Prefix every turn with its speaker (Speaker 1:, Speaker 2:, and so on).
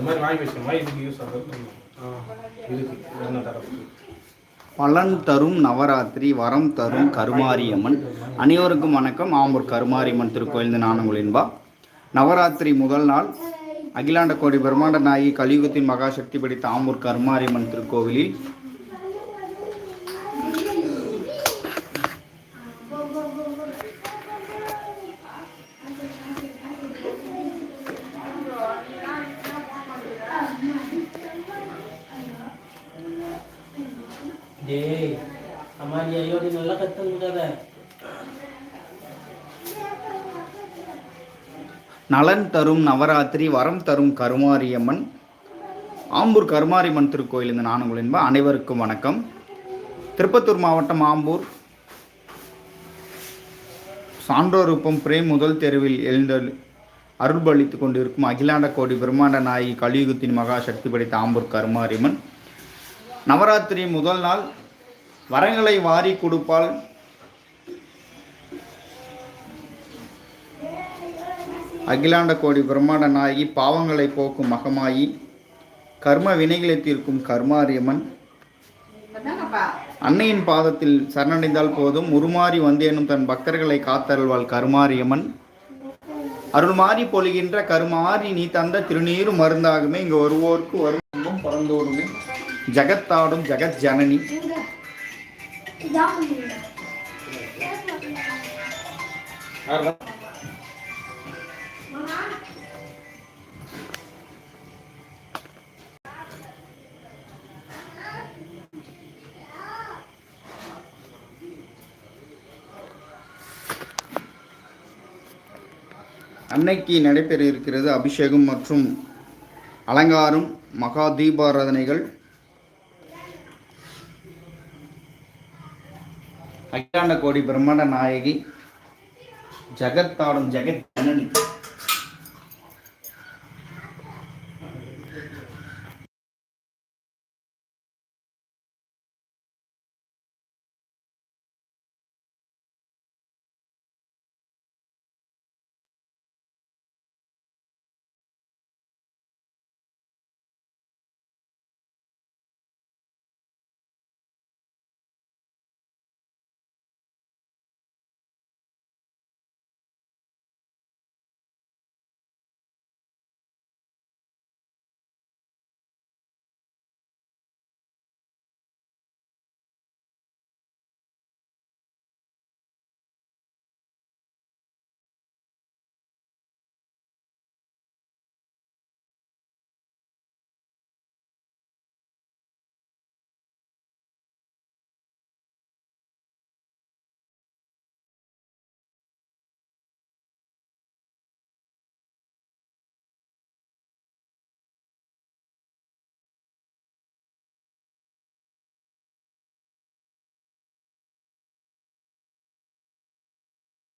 Speaker 1: அது மாதிரி வாங்கி வச்சோமா இதுக்கு யூஸ் ஆகுது? இதுக்கு என்ன தரப்பு
Speaker 2: பலன் தரும் நவராத்திரி வரம் தரும் கருமாரியம்மன். அனைவருக்கும் வணக்கம். ஆம்பூர் கருமாரியம்மன் திருக்கோயில் நானுங்களின்பா நவராத்திரி முதல் நாள் அகிலாண்ட கோடி பிரம்மாண்ட நாயகி கலியுகத்தின் மகாசக்தி படித்த ஆம்பூர் கருமாரியம்மன் திருக்கோவிலில் நலன் தரும் நவராத்திரி வரம் தரும் கருமாரியம்மன். ஆம்பூர் கருமாரியம்மன் திருக்கோயில் இந்த நான் என்ப அனைவருக்கும் வணக்கம். திருப்பத்தூர் மாவட்டம் ஆம்பூர். சான்றோருப்பம் பிரேம் முதல் தெருவில் எழுந்த அருள்பளித்து கொண்டிருக்கும் அகிலாண்ட கோடி பிரம்மாண்ட நாயகி கலியுகத்தின் மகா சக்தி படைத்த ஆம்பூர் கருமாரியம்மன். நவராத்திரி முதல் நாள் வரங்களை வாரி கொடுப்பாள். அகிலாண்ட கோடி பிரம்மாண்ட நாயகி பாவங்களை போக்கும் மகமாயி கர்ம வினைகளை தீர்க்கும் கர்மாரியம்மன். அன்னையின் பாதத்தில் சரணடைந்தால் போதும் உருமாறி வந்தேனும் தன் பக்தர்களை காத்தருள்வாள் கருமாரியம்மன். அருள்மாறி பொழிகின்ற கருமாறி நீ தந்த திருநீரும் மருந்தாகுமே இங்கு வருவோருக்கு வரும் பறந்தோருமே ஜகத்தாடும் ஜெகத் ஜனனி அன்னைக்கு நடைபெற இருக்கிறது அபிஷேகம் மற்றும் அலங்காரம் மகா தீபாராதனைகள் அகிலாண்ட கோடி பிரம்மாண்ட நாயகி ஜகத்தாடும் ஜெகத் ஜனனி.